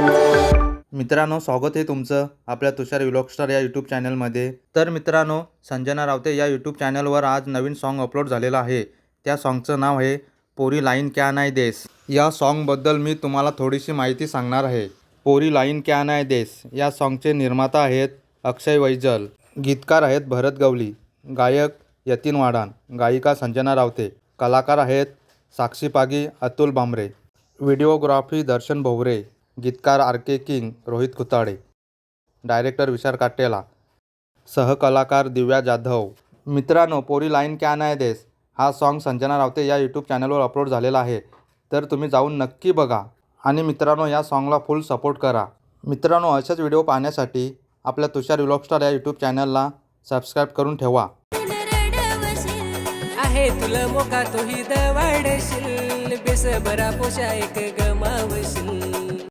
मित्रांनो स्वागत आहे तुमचं आपल्या तुषार विलॉगस्टार या यूट्यूब चॅनलमध्ये. तर मित्रांनो संजना रावते या यूट्यूब चॅनलवर आज नवीन सॉन्ग अपलोड झालेलं आहे. त्या सॉन्गचं नाव आहे पोरी लाईन क्या नाही देस. या सॉन्गबद्दल मी तुम्हाला थोडीशी माहिती सांगणार आहे. पोरी लाईन क्या नाही देस या सॉन्गचे निर्माता आहेत अक्षय वैजल गीतकार आहेत भरत गवली गायक यतीन वाडान गायिका संजना रावते कलाकार आहेत साक्षी पागी अतुल भांबरे व्हिडिओग्राफी दर्शन भोवरे गीतकार R K King Rohit Khutade director Vishal Katela. सहकलाकार दिव्या जाधव. मित्रांनो पोरी लाईन क्या नाही देस? हा सॉन्ग संजना रावते या यूट्यूब चॅनलवर अपलोड झालेला आहे. तर तुम्ही जाऊन नक्की बघा. आणि मित्रांनो या सॉन्गला फुल सपोर्ट करा. मित्रांनो असेच व्हिडिओ पाहण्यासाठी आपल्या तुषार विलॉगस्टार या यूट्यूब चॅनलला सबस्क्राईब करून ठेवा. आहे तुला मोका तोही दवाडशील. बेस बरा पोशा एक गमावशील.